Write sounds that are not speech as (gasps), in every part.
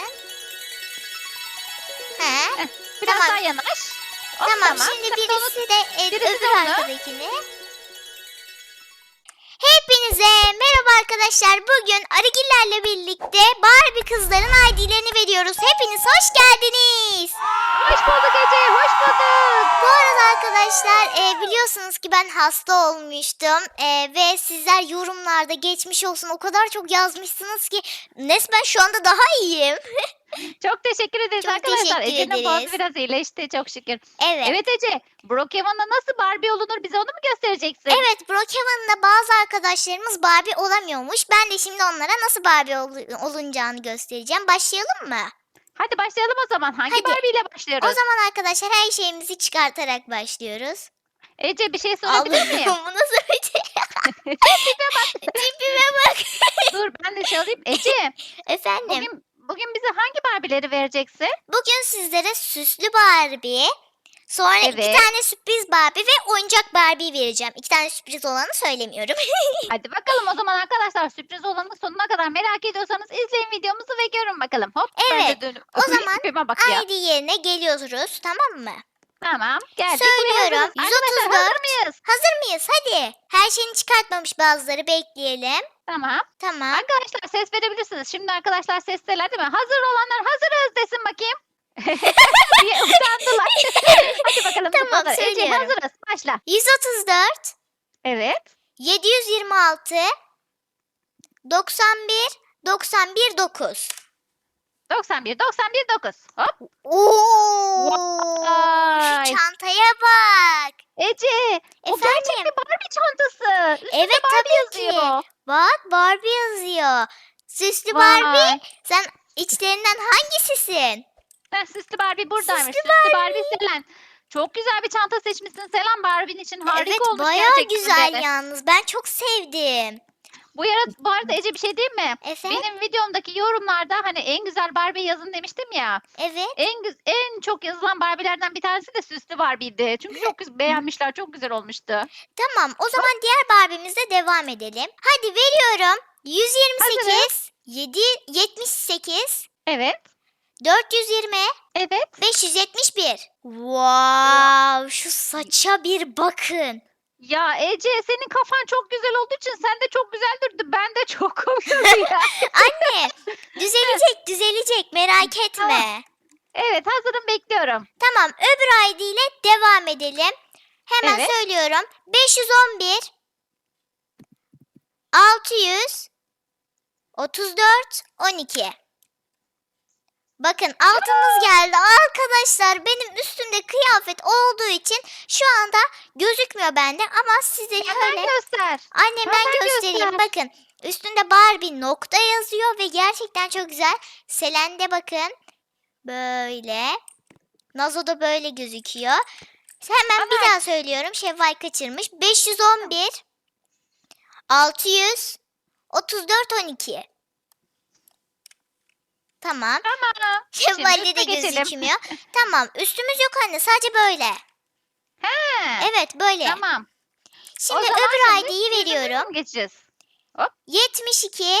kalsın. He. Biraz Tamam. daha yanaş. Hop, Tamam, şimdi de onu- birisi de e, birisi öbür arkadakini. Hepinize merhaba arkadaşlar. Bugün Arigillerle birlikte Barbie kızların ID'lerini veriyoruz. Hepiniz hoş geldiniz. Hoş bulduk Ece, hoş bulduk. Bu arada arkadaşlar e, biliyorsunuz ki ben hasta olmuştum E, ve sizler yorumlarda geçmiş olsun o kadar çok yazmışsınız ki resmen şu anda daha iyiyim. (laughs) Çok teşekkür ederiz Çok arkadaşlar. teşekkür Ece'nin boğazı ederiz. biraz iyileşti çok şükür. Evet. Evet Ece, Brookhaven'da nasıl Barbie olunur bize onu mu göstereceksin? Evet Brookhaven'da bazı arkadaşlarımız Barbie olamıyormuş. Ben de şimdi onlara nasıl Barbie ol- olunacağını göstereceğim. Başlayalım mı? Hadi başlayalım o zaman. Hangi Hadi. Barbie ile başlıyoruz? O zaman arkadaşlar her şeyimizi çıkartarak başlıyoruz. Ece bir şey sorabilir miyim? Allah'ım bu nasıl bir şey? Tipime bak. (laughs) Tipime bak. Dur ben de şey alayım. Ece, (laughs) Efendim. bugün, bugün bize hangi Barbie'leri vereceksin? Bugün sizlere süslü Barbie, sonra iki Evet. tane sürpriz Barbie ve oyuncak Barbie vereceğim. İki tane sürpriz olanı söylemiyorum. (laughs) Hadi bakalım o zaman arkadaşlar sürpriz olanı sonuna kadar merak ediyorsanız izleyin videomuzu ve görün bakalım. Hop ben de Evet, dönüp- o zaman Tipime bak ya. ID yerine geliyoruz tamam mı? Tamam geldik. Söylüyorum, Buraya hazırız. Arkadaşlar 134. hazır mıyız? Hazır mıyız? Hadi. Her şeyini çıkartmamış bazıları bekleyelim. Tamam. Tamam. Arkadaşlar ses verebilirsiniz. Şimdi arkadaşlar sesteler değil mi? Hazır olanlar hazırız desin bakayım. (laughs) diye utandılar. (laughs) Hadi bakalım Tamam. Ece söylüyorum. hazırız. Başla. 134, Evet. 726, 91, 91, 9. 91, 91, 9. Hop. Oo! Vay. Şu çantaya bak. Ece. O gerçek Efendim? bir Barbie çantası. Üstünde Evet, Barbie tabii ki. yazıyor. Bak Barbie yazıyor. Süslü Barbie. Vay. Sen içlerinden hangisisin? Ben süslü Barbie buradaymış. Süslü Süslü, Barbie Selen. Çok güzel bir çanta seçmişsin Selen Barbie'nin için. Harika evet olmuş bayağı gerçekten güzel de. yalnız. Ben çok sevdim. Bu, yara, bu arada Ece bir şey diyeyim mi? Efendim? Benim videomdaki yorumlarda hani en güzel Barbie yazın demiştim ya. Evet. En güz- en çok yazılan Barbie'lerden bir tanesi de süslü Barbie'ydi. Çünkü çok güzel beğenmişler. Çok güzel olmuştu. Tamam o zaman diğer Barbie'mizle devam edelim. Hadi veriyorum. 128, Hazırız. 7, 78, Evet. 420, Evet. 571. Wow, şu saça bir bakın. Ya Ece senin kafan çok güzel olduğu için sen de çok güzel durdu. Ben de çok komik ya. (laughs) Anne, düzelecek, düzelecek. Merak etme. evet hazırım bekliyorum. Tamam, öbür ID ile devam edelim. Hemen Evet. söylüyorum. 511 600 34 12. Bakın altımız geldi. Arkadaşlar benim üstümde kıyafet olduğu için şu anda gözükmüyor bende ama size Hemen şöyle göster. Anne ben Hemen göstereyim. göster. Bakın üstünde Barbie nokta yazıyor ve gerçekten çok güzel. Selen'de bakın böyle. Nazo da böyle gözüküyor. Hemen bir Ana. daha söylüyorum. Şevval kaçırmış. 511 600 34 12. Tamam. Tamam. Şevval'de üste de geçelim. gözükmüyor. (laughs) tamam. Üstümüz yok anne. Sadece böyle. He. Evet böyle. Tamam. Şimdi O zaman öbür şimdi ID'yi yüzümüzü veriyorum. geçeceğiz? 72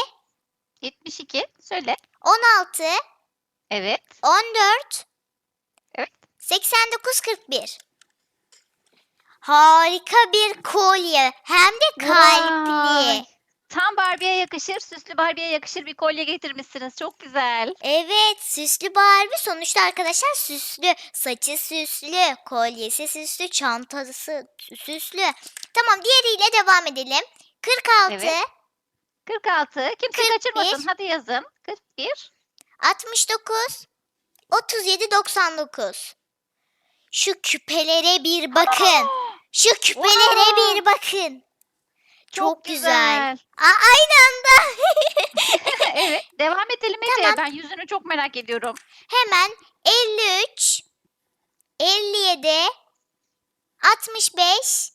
72. Söyle. 16 Evet. 14 Evet. 89 41 Harika bir kolye hem de kalpli. Vay. Tam Barbie'ye yakışır, süslü Barbie'ye yakışır bir kolye getirmişsiniz. Çok güzel. Evet süslü Barbie sonuçta arkadaşlar süslü. Saçı süslü, kolyesi süslü, çantası süslü. Tamam diğeriyle devam edelim. 46, Evet. 46. Kimse 41. kaçırmasın. Hadi yazın. 41. 69, 37, 99. Şu küpelere bir bakın. (gasps) Şu küpelere Wow. bir bakın. Çok, güzel. Aa, aynı anda. (laughs) evet. Devam edelim Ece. Tamam. Ben yüzünü çok merak ediyorum. Hemen 53, 57, 65,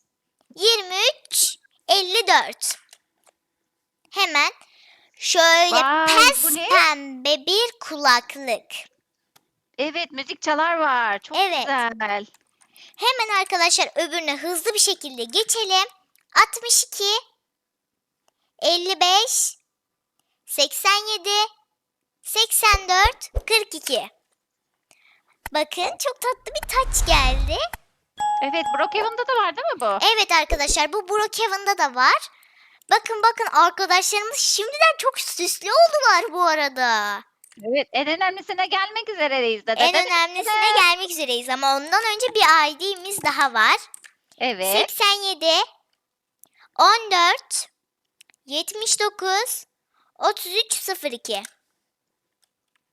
23, 54. Hemen şöyle Vay, pes ne? pembe bir kulaklık. Evet müzik çalar var. Çok Evet. güzel. Hemen arkadaşlar öbürüne hızlı bir şekilde geçelim. 62, 55, 87, 84, 42. Bakın çok tatlı bir taç geldi. Evet Brookhaven'da da var değil mi bu? Evet arkadaşlar bu Brookhaven'da da var. Bakın bakın arkadaşlarımız şimdiden çok süslü oldular bu arada. Evet en önemlisine gelmek üzereyiz de. En önemlisine gelmek üzereyiz ama ondan önce bir ID'miz daha var. Evet. 87 14 79 33 02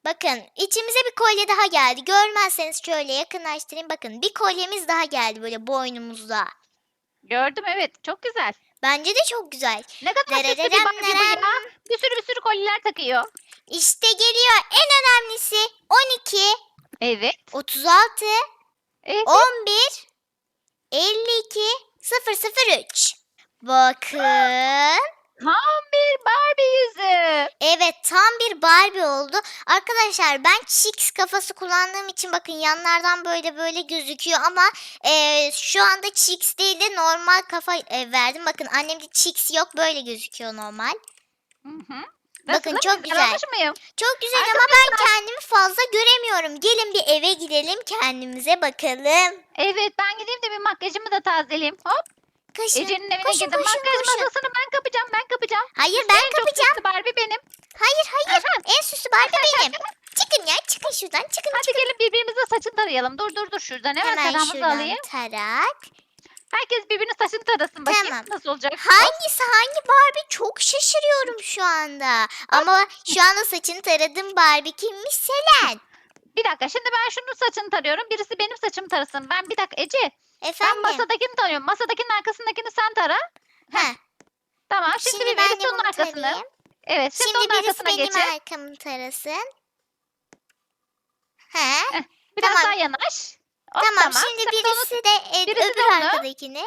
Bakın içimize bir kolye daha geldi. Görmezseniz şöyle yakınlaştırayım. Bakın bir kolyemiz daha geldi böyle boynumuzda. Gördüm evet çok güzel. Bence de çok güzel. Ne kadar süslü bir Barbie bu ya. Bir sürü bir sürü kolyeler takıyor. İşte geliyor en önemlisi 12 Evet. 36 Evet. 11 52 003 Bakın. Tam bir Barbie yüzü. Evet tam bir Barbie oldu. Arkadaşlar ben Chicks kafası kullandığım için bakın yanlardan böyle böyle gözüküyor ama eee, şu anda Chicks değil de normal kafa e, verdim. Bakın annemde Chicks yok böyle gözüküyor normal. Hı hı. Bakın, çok güzel. muyum? Çok güzel ama ben kendimi fazla göremiyorum. Gelin bir eve gidelim kendimize bakalım. Evet ben gideyim de bir makyajımı da tazeleyeyim. Hop. Koşun. Ece'nin evine koşun, girdim. koşun, Makyaj koşun. masasını ben kapacağım. Ben kapacağım. Hayır En ben çok kapacağım. süslü Barbie benim. Hayır hayır. Aha. En süslü Barbie benim. Çıkın ya çıkın şuradan çıkın Hadi çıkın. gelin birbirimize saçını tarayalım. Dur dur dur şuradan hemen, Hemen taramızı şuradan alayım. tarak. Herkes birbirinin saçını tarasın bakayım. Tamam. Nasıl olacak? Hangisi hangi Barbie çok şaşırıyorum şu anda. Ama şu anda saçını taradığım Barbie kimmiş Selen. Bir dakika şimdi ben şunun saçını tarıyorum. Birisi benim saçımı tarasın. Ben bir dakika Ece. Ben Efendim. masadakini tarıyorum. Masadakinin arkasındakini sen tara. Heh, Tamam şimdi, şimdi bir ben birisi de onun tarayayım. Evet şimdi, Şimdi onun birisi arkasına benim geçin. arkamı tarasın. He. Biraz Tamam. daha yanaş. Hop, Tamam, şimdi Sen de onu- birisi de e, birisi de öbür onu. arkadakini.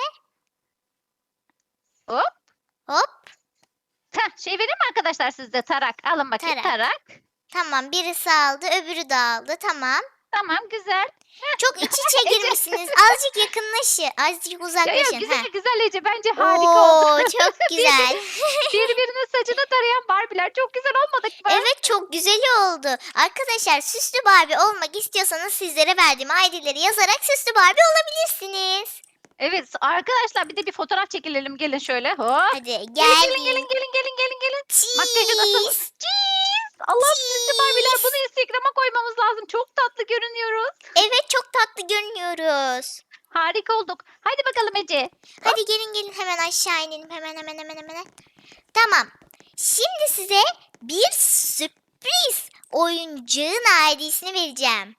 Hop. Hop. Heh, şey vereyim mi arkadaşlar sizde tarak? Alın bakayım Tarak. tarak. Tamam birisi aldı öbürü de aldı tamam. Tamam güzel. Çok iç içe (laughs) girmişsiniz. (laughs) Azıcık yakınlaşın. Azıcık Ya, ya, uzaklaşın. güzel Heh. güzel Ece bence harika Oo, oldu. çok (laughs) güzel. Birbirinin saçını tarayan Barbie'ler çok güzel olmadık mı? Evet çok güzel oldu. Arkadaşlar süslü Barbie olmak istiyorsanız sizlere verdiğim ID'leri yazarak süslü Barbie olabilirsiniz. Evet arkadaşlar bir de bir fotoğraf çekilelim gelin şöyle. Hop. Hadi Gelin gel. gelin gelin gelin gelin gelin gelin. Makyajı nasıl? Cheese. Allah'ım süslü Barbie'ler bunu Instagram'a koymamız lazım. Çok tatlı görünüyoruz. Evet çok tatlı görünüyoruz. Harika olduk. Hadi bakalım Ece. Hadi gelin gelin hemen aşağı inelim. Hemen hemen hemen hemen. Tamam. Şimdi size bir sürpriz oyuncağın ID'sini vereceğim.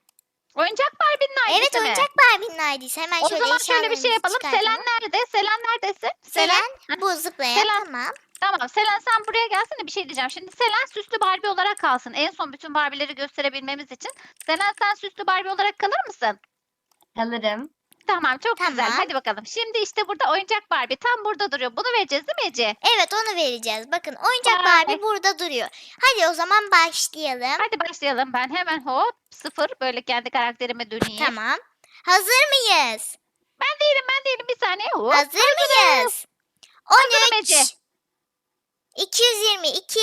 Oyuncak Barbie'nin ailesi Evet mi? oyuncak Barbie'nin ID'si. Hemen O şöyle zaman şöyle bir şey eşyalarımızı yapalım. çıkartalım. Selen nerede? Selen neredesin? Selen bu zıplayan Selen. tamam. Tamam Selen sen buraya gelsene bir şey diyeceğim. Şimdi Selen süslü Barbie olarak kalsın. En son bütün Barbie'leri gösterebilmemiz için. Selen sen süslü Barbie olarak kalır mısın? Alırım. Tamam çok güzel. Tamam. Hadi bakalım. Şimdi işte burada oyuncak Barbie tam burada duruyor. Bunu vereceğiz değil mi Ece? Evet onu vereceğiz. Bakın oyuncak Vay. Barbie burada duruyor. Hadi o zaman başlayalım. Hadi başlayalım. Ben hemen hop sıfır böyle kendi karakterime döneyim. Tamam. Hazır mıyız? Ben değilim ben değilim bir saniye. Hop. Hazır mıyız? Hazırım Ece. 13 222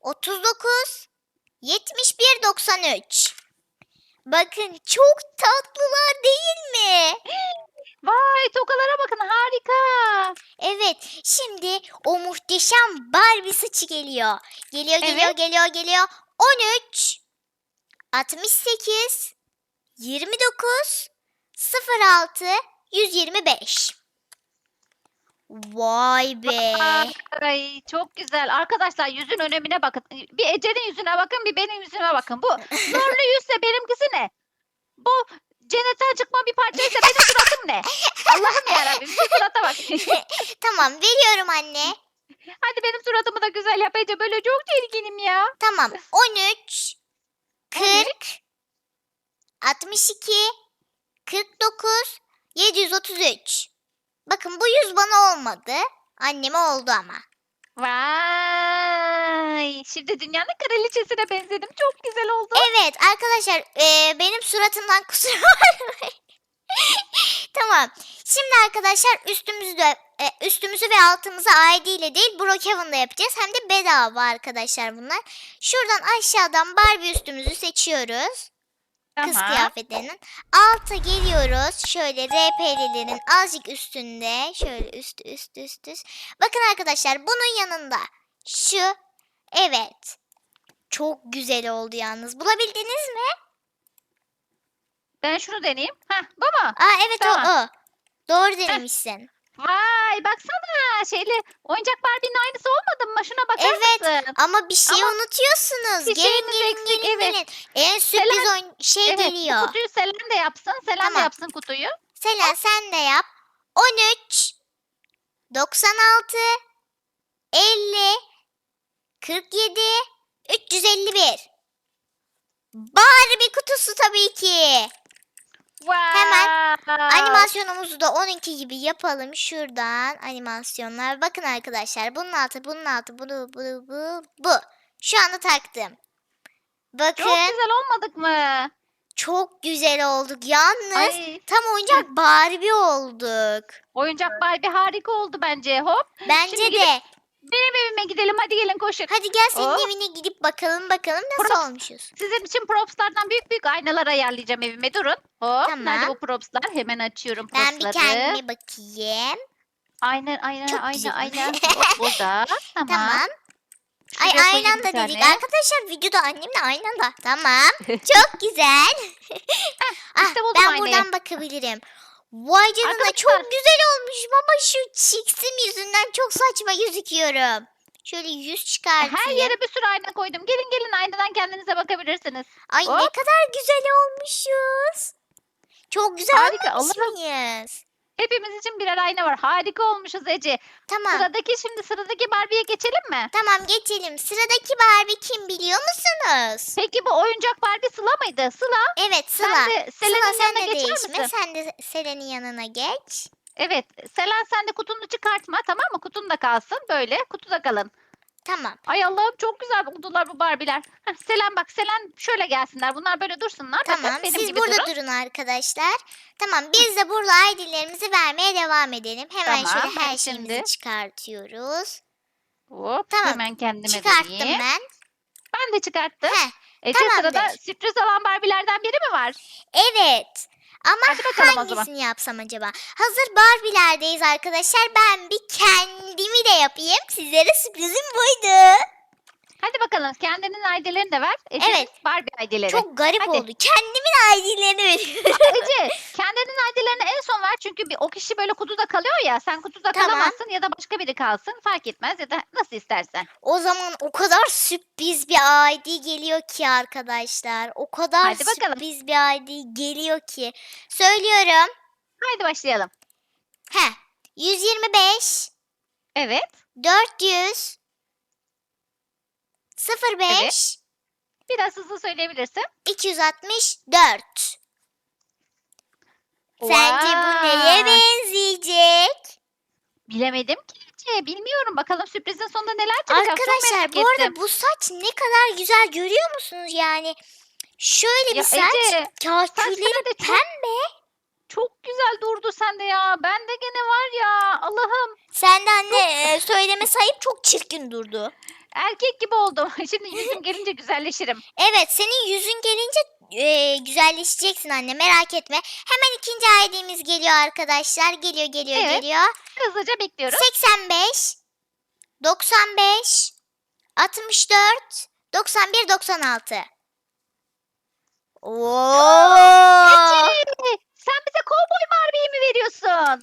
39 71 93 Bakın çok tatlılar değil mi? Vay tokalara bakın harika. Evet, şimdi o muhteşem Barbie saçı geliyor. Geliyor, geliyor, Evet. geliyor, geliyor. 13 68 29 06 125 Vay be. Ay çok güzel. Arkadaşlar yüzün önemine bakın. Bir Ece'nin yüzüne bakın bir benim yüzüme bakın. Bu (laughs) nurlu yüzse benimkisi ne? Bu cennetten çıkma bir parçaysa benim suratım ne? Allah'ım yarabbim şu surata bak. (laughs) Tamam, veriyorum anne. Hadi benim suratımı da güzel yap Ece. Böyle çok çirkinim ya. Tamam. 13 Evet. 40 62 49 733 Bakın bu yüz bana olmadı. Anneme oldu ama. Vay. Şimdi dünyanın kraliçesine benzedim. Çok güzel oldu. Evet arkadaşlar eee, benim suratımdan (laughs) kusura bakmayın. tamam. Şimdi arkadaşlar üstümüzü de e, üstümüzü ve altımızı ID ile değil Brookhaven'da yapacağız. Hem de bedava arkadaşlar bunlar. Şuradan aşağıdan Barbie üstümüzü seçiyoruz. Kız Tamam. kıyafetlerinin. Alta geliyoruz. Şöyle RP'lilerin azıcık üstünde. Şöyle üst üst üst üst. Bakın arkadaşlar bunun yanında şu. Evet. Çok güzel oldu yalnız. Bulabildiniz mi? Ben şunu deneyeyim. Heh, bu mu? Aa evet o o. Doğru denemişsin. Vay baksana şeyli oyuncak Barbie'nin aynısı olmadı mı? Şuna bakar Evet, mısın? Ama bir şey Ama unutuyorsunuz. bir Gelin şeyimiz gelin eksik, gelin evet. gelin. En sürpriz Selen- oyun şey Evet bu geliyor. kutuyu Selen de yapsın. Selen Tamam. de yapsın kutuyu. Selen sen de yap. 13 96 50 47 351 Barbie kutusu tabii ki. Hemen Animasyonumuzu da onunki gibi yapalım. Şuradan animasyonlar. Bakın arkadaşlar bunun altı bunun altı bu bu bu bu bu. Şu anda taktım. Bakın Çok güzel olmadık mı? çok güzel olduk. Yalnız Ay, tam oyuncak Barbie olduk. oyuncak Barbie harika oldu bence. Hop. Bence Şimdi de. Benim evime gidelim. Hadi gelin koşun. Hadi gel senin Hop. evine gidip bakalım bakalım nasıl Props. olmuşuz. Sizin için propslardan büyük büyük aynalar ayarlayacağım evime. Durun. Hop. Tamam. Nerede bu propslar? Hemen açıyorum Ben bir propsları. kendime bakayım. Aynen aynen Çok aynen güzel. aynen. Hop burada. (laughs) Tamam. Tamam. Ay Şuraya koyayım aynen bir da dedik. tane. Arkadaşlar videoda annemle aynen da. Tamam. (laughs) Çok güzel. ah, işte buldum ben aynayı. buradan bakabilirim. Vay canına çok Arkadaşlar. güzel olmuş ama şu çiksim yüzünden çok saçma gözüküyorum. Şöyle yüz çıkartayım. Her yere bir sürü ayna koydum. Gelin gelin aynadan kendinize bakabilirsiniz. Ay ne Hop. kadar güzel olmuşuz. Çok güzel Harika, olmamış Allah'ım. mıyız? Hepimiz için birer ayna var. Harika olmuşuz Ece. Tamam. Sıradaki şimdi sıradaki Barbie'ye geçelim mi? Tamam geçelim. Sıradaki Barbie kim biliyor musunuz? Peki bu oyuncak Barbie Sıla mıydı? Sıla Evet Sıla. sen de Sıla Selen'in sen yanına de geçer değişme. misin? Sen de Selen'in yanına geç. Evet. Selen sen de kutunu çıkartma tamam mı? Kutun da kalsın. Böyle kutuda kalın. Tamam. Ay Allah'ım çok güzel oldular bu Barbie'ler. Heh, Selen bak Selen şöyle gelsinler. Bunlar böyle dursunlar. Bakın Tamam. benim Siz gibi burada durun. arkadaşlar. Tamam. Biz de burada ID'lerimizi vermeye devam edelim. Hemen Tamam, şöyle ben her şeyimizi şimdi- çıkartıyoruz. Hop, Tamam, hemen kendime Çıkarttım döneyim. ben. Ben de çıkarttım. Heh, Ece tamamdır. sırada sürpriz olan Barbie'lerden biri mi var? evet. Ama Hadi bakalım o zaman. hangisini yapsam acaba? Hazır Barbie'lerdeyiz arkadaşlar. Ben bir kendimi de yapayım. Sizlere sürprizim buydu. Hadi bakalım kendinin aidilerini de ver. Ece'nin Evet. Barbie aidileri. Çok garip Hadi. oldu. Kendimin ID'lerini veriyorum. Ece (laughs) kendinin aidilerini en son ver çünkü bir, o kişi böyle kutuda kalıyor ya sen kutuda Tamam. kalamazsın ya da başka biri kalsın fark etmez ya da nasıl istersen. O zaman o kadar sürpriz bir ID geliyor ki arkadaşlar. O kadar Hadi bakalım. sürpriz bir ID geliyor ki. Söylüyorum. Haydi başlayalım. Heh. 125 Evet 400 05 biraz hızlı söyleyebilirsin. 264. Sence bu neye benzeyecek? Bilemedim ki Ece bilmiyorum bakalım sürprizin sonunda neler çıkacak çok Arkadaşlar merak bu arada bu saç ne kadar güzel görüyor musunuz yani? Şöyle bir Ya saç. Ece Kakülleri saçları da çok, pembe. çok güzel durdu sende ya. Ben de gene var ya Allah'ım Sen de anne e, söyleme sayıp çok çirkin durdu. Erkek gibi oldum. (laughs) Şimdi yüzüm gelince güzelleşirim. Evet senin yüzün gelince e, güzelleşeceksin anne merak etme. Hemen ikinci ID'miz geliyor arkadaşlar. Geliyor geliyor Evet. geliyor. Hızlıca bekliyorum. 85 95 64 91 96. Oo! Ece, sen bize kovboy Barbie'yi mi veriyorsun?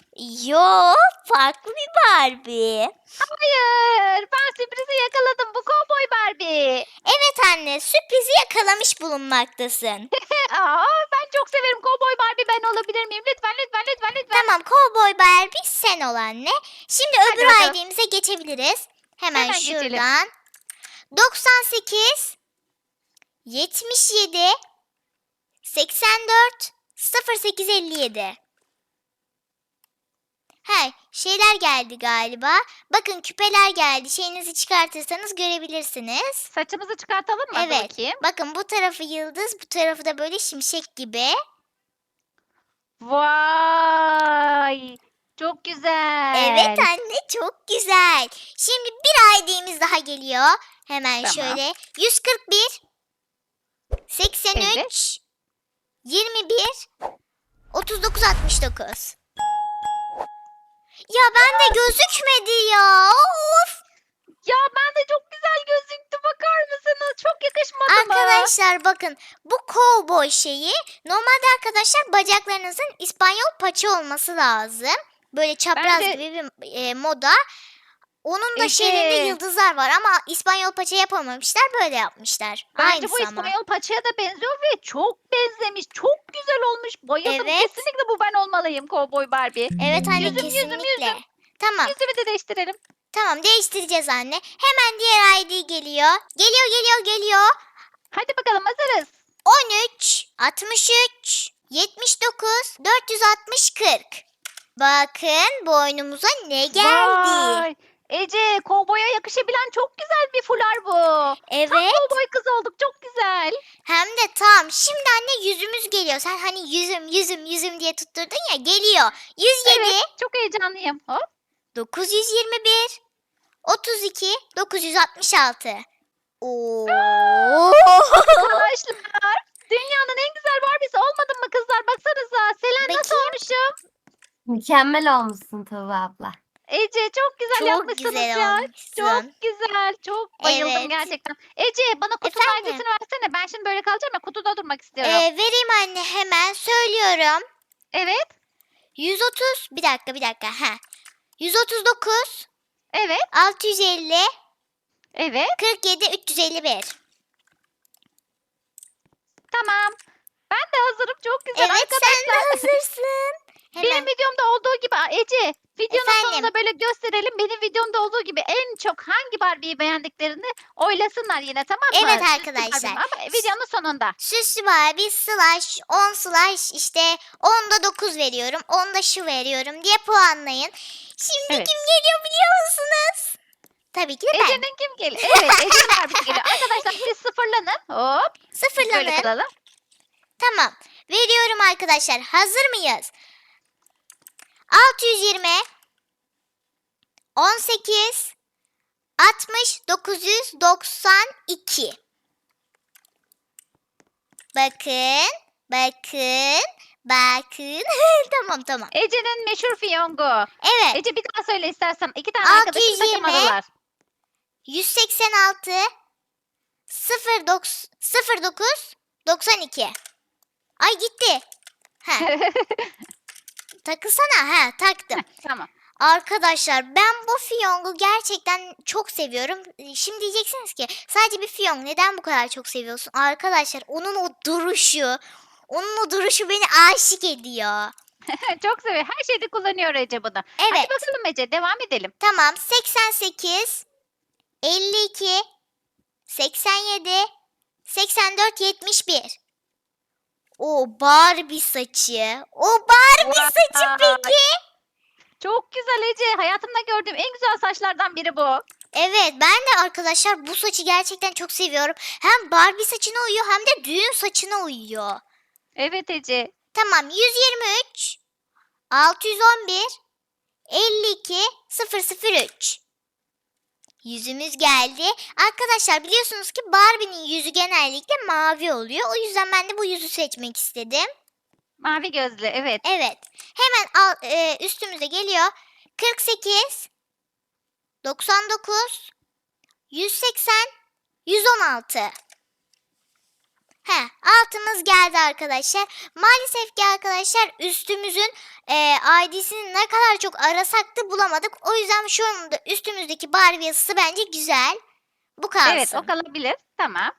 Yo, farklı bir Barbie. Hayır, ben sürprizi yakaladım. Bu kovboy Barbie. Evet anne, sürprizi yakalamış bulunmaktasın. (laughs) Aa, ben çok severim kovboy Barbie. Ben olabilir miyim? Lütfen, lütfen, lütfen, lütfen. tamam, Cowboy Barbie sen ol anne. Şimdi Hadi öbür bakalım. Geçebiliriz. Hemen, Hemen geçelim. şuradan. 98 77 84 0857 He, şeyler geldi galiba. Bakın küpeler geldi. Şeyinizi çıkartırsanız görebilirsiniz. Saçımızı çıkartalım mı? Hadi Evet. Bakayım. Bakın bu tarafı yıldız, bu tarafı da böyle şimşek gibi. Vay. Çok güzel. Evet anne çok güzel. Şimdi bir ID'miz daha geliyor. Hemen Tamam. şöyle. 141 83 21 39 69. Ya bende gözükmedi ya. Of. Ya ben de çok güzel gözüktü. Bakar mısınız? Çok yakışmadı mı? Arkadaşlar bakın bu cowboy şeyi normalde arkadaşlar bacaklarınızın İspanyol paça olması lazım. Böyle çapraz Bence- gibi bir e, moda. Onun da Ece. şeyinde yıldızlar var ama İspanyol paça yapamamışlar böyle yapmışlar. Bence Aynısı bu ama. İspanyol paçaya da benziyor ve çok benzemiş. Çok güzel olmuş. Bayıldım. Evet. Kesinlikle bu ben olmalıyım Cowboy Barbie. Evet anne Yüzüm, yüzüm, kesinlikle. yüzüm. Tamam Yüzümü de değiştirelim. tamam değiştireceğiz anne. Hemen diğer ID geliyor. Geliyor geliyor geliyor. Hadi bakalım hazırız. 13, 63, 79, 460, 40. Bakın boynumuza ne geldi. Vay. Ece, kovboya yakışabilen çok güzel bir fular bu. Tam Evet. kovboy kız olduk. Çok güzel. Hem de tam. Şimdi anne yüzümüz geliyor. Sen hani yüzüm yüzüm yüzüm diye tutturdun ya. Geliyor. 107, Evet, çok heyecanlıyım. Hop. 921, 32, 966. Oo. Arkadaşlar, dünyanın en güzel Barbie'si olmadım mı kızlar? Baksanıza. Selen nasıl Bakayım. olmuşum? Mükemmel olmuşsun Tuğba abla. Ece çok güzel Çok yapmışsınız güzel ya. olmuşsun. Çok güzel. Çok bayıldım Evet. gerçekten. Ece bana kutunun Efendim? adresini versene. Ben şimdi böyle kalacağım ya kutuda durmak istiyorum. Ee, vereyim anne hemen söylüyorum. Evet. 130 bir dakika bir dakika. Ha. 139 Evet. 650 Evet. 47 351. Tamam. Ben de hazırım. Çok güzel. Evet Arkadaşlar, sen de hazırsın. Benim Hemen. videomda olduğu gibi Ece videonun Efendim? sonunda böyle gösterelim. Benim videomda olduğu gibi en çok hangi Barbie'yi beğendiklerini oylasınlar yine tamam mı? Evet Süslü arkadaşlar. Ama videonun sonunda. Süslü Barbie slash 10 slash işte 10'da 9 veriyorum. 10'da şu veriyorum diye puanlayın. Şimdi Evet. kim geliyor biliyor musunuz? Tabii ki de ben. Ece'nin kim geliyor? Evet Ece'nin Barbie'si geliyor. Arkadaşlar siz sıfırlanın. Hop. Böyle Sıfırlanın. kalalım. Tamam. Veriyorum arkadaşlar. Hazır mıyız? 620 18 60 992 Bakın, bakın, bakın. (laughs) tamam tamam.9 meşhur fiyongu. Evet. Ece bir daha söyle istersen. İki tane 620. arkadaşım takılmadılar. 186 09 09 92 Ay gitti. Ha, (laughs) takılsana. Ha, taktım. tamam. Arkadaşlar ben bu fiyongu gerçekten çok seviyorum. Şimdi diyeceksiniz ki sadece bir fiyong neden bu kadar çok seviyorsun? Arkadaşlar onun o duruşu, onun o duruşu beni aşık ediyor. (laughs) Çok seviyor. Her şeyde kullanıyor Ece bunu. Evet. Hadi bakalım Ece devam edelim. Tamam 88 52 87 84 71 O Barbie saçı. O Barbie saçı Vay. peki. Çok güzel Ece. Hayatımda gördüğüm en güzel saçlardan biri bu. Evet ben de arkadaşlar bu saçı gerçekten çok seviyorum. Hem Barbie saçına uyuyor hem de düğün saçına uyuyor. Evet Ece. Tamam 123 611 52 003 Yüzümüz geldi. Arkadaşlar biliyorsunuz ki Barbie'nin yüzü genellikle mavi oluyor. O yüzden ben de bu yüzü seçmek istedim. Mavi gözlü evet. Evet. Hemen al, e, üstümüze geliyor. 48 99 180 116 He, altımız geldi arkadaşlar. Maalesef ki arkadaşlar üstümüzün e, ID'sini ne kadar çok arasak da bulamadık. O yüzden şu anda üstümüzdeki Barbie yazısı bence güzel. Bu kalsın. Evet o kalabilir. Tamam.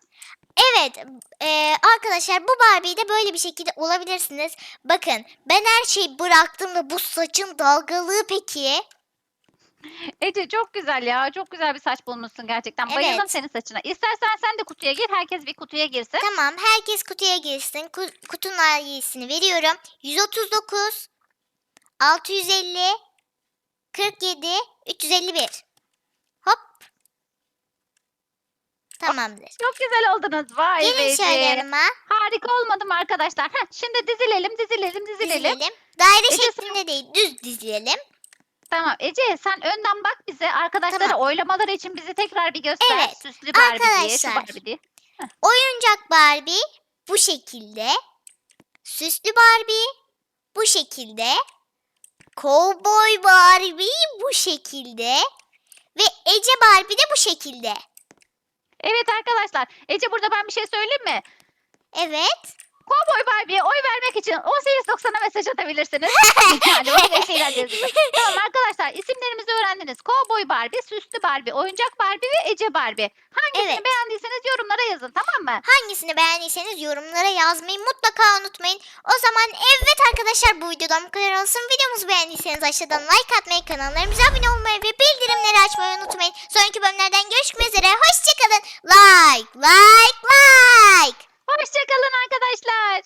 Evet e, arkadaşlar bu Barbie'yi de böyle bir şekilde olabilirsiniz. Bakın ben her şeyi bıraktım da bu saçın dalgalığı peki. Ece çok güzel ya. Çok güzel bir saç bulmuşsun gerçekten. Bayıldım Evet. senin saçına. İstersen sen de kutuya gir. Herkes bir kutuya girsin. Tamam herkes kutuya girsin. Ku- kutunun ID'sini veriyorum. 139 650 47 351 Hop. Tamamdır. Çok güzel oldunuz. Vay be Gelin şöyle Ece. yanıma. Harika olmadım arkadaşlar. Heh, şimdi dizilelim, dizilelim, dizilelim. Dizilelim. Daire Ece, sen- şeklinde değil düz dizilelim. Tamam Ece sen önden bak bize. Arkadaşlara Tamam. oylamaları için bizi tekrar bir göster. Evet, Süslü Barbie diye, şu arkadaşlar. Barbie diye. Oyuncak Barbie bu şekilde. Süslü Barbie bu şekilde. Cowboy Barbie bu şekilde. Ve Ece Barbie de bu şekilde. Evet arkadaşlar. Ece burada ben bir şey söyleyeyim mi? Evet. Cowboy Barbie'ye oy vermek için 1890'a mesaj atabilirsiniz. yani o vesile diyorsunuz. Tamam arkadaşlar isimlerimizi öğrendiniz. Cowboy Barbie, Süslü Barbie, Oyuncak Barbie ve Ece Barbie. Hangisini Evet. beğendiyseniz yorumlara yazın tamam mı? Hangisini beğendiyseniz yorumlara yazmayı mutlaka unutmayın. O zaman evet arkadaşlar bu videodan bu kadar olsun. Videomuzu beğendiyseniz aşağıdan like atmayı, kanallarımıza abone olmayı ve bildirimleri açmayı unutmayın. Sonraki bölümlerden görüşmek üzere. Hoşçakalın. Like, like, like. Hoşçakalın arkadaşlar.